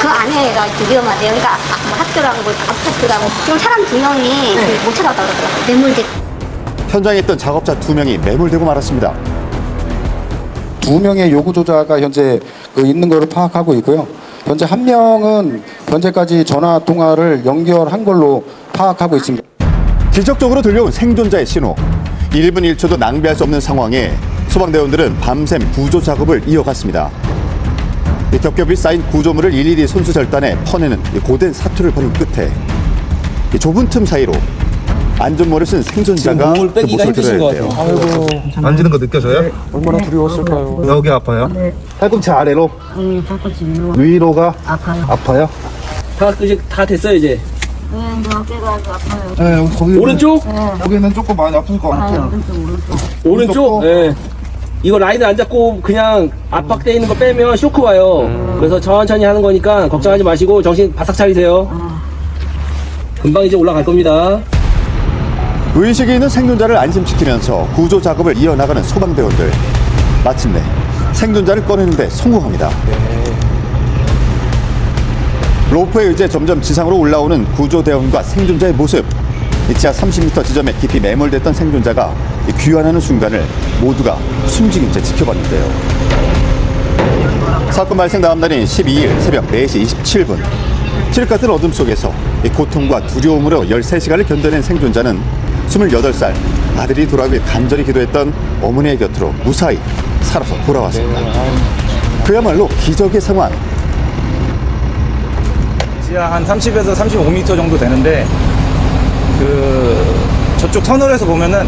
그 안에가 이렇게 위험하대요. 그러니까 아, 뭐 학교랑 뭐 아파트랑 지금 사람 두 명이 못 찾아왔다 그러더라고요. 매물대. 현장에 있던 작업자 두 명이 매몰되고 말았습니다. 두 명의 요구 조자가 현재 그 있는 것을 파악하고 있고요. 현재 한 명은 현재까지 전화 통화를 연결한 걸로 파악하고 있습니다. 기적적으로 들려온 생존자의 신호. 1분 1초도 낭비할 수 없는 상황에 소방대원들은 밤샘 구조 작업을 이어갔습니다. 이 겹겹이 쌓인 구조물을 일일이 손수 절단해 퍼내는 이 고된 사투를 벌인 끝에 이 좁은 틈 사이로 안전모를 쓴 생존자가 몸을 그 빼기가 모습을 힘드신 것 드러냈대요. 같아요. 만지는 거 느껴져요? 얼마나 두려웠을까요? 여기 아파요? 팔꿈치 아래로? 응, 팔꿈치 위로 위로가 아파요. 아파요? 다 이제 다 됐어요 이제. 네, 이제 어깨가 아주 아파요. 네, 여기 거기 오른쪽? 여기는 조금 많이 아플 것 같아요. 오른쪽? 예. 이거 라인을 안 잡고 그냥 압박돼 있는 거 빼면 쇼크 와요. 그래서 천천히 하는 거니까 걱정하지 마시고 정신 바싹 차리세요. 금방 이제 올라갈 겁니다. 의식이 있는 생존자를 안심시키면서 구조 작업을 이어나가는 소방대원들. 마침내 생존자를 꺼내는데 성공합니다. 로프에 의해 점점 지상으로 올라오는 구조대원과 생존자의 모습. 이 지하 30m 지점에 깊이 매몰됐던 생존자가 이 귀환하는 순간을 모두가 숨죽인 채 지켜봤는데요. 사건 발생 다음 날인 12일 새벽 4시 27분. 칠 같은 어둠 속에서 이 고통과 두려움으로 13시간을 견뎌낸 생존자는 28살 아들이 돌아오길 간절히 기도했던 어머니의 곁으로 무사히 살아서 돌아왔습니다. 그야말로 기적의 상황. 지하 한 30에서 35m 정도 되는데 그 저쪽 터널에서 보면은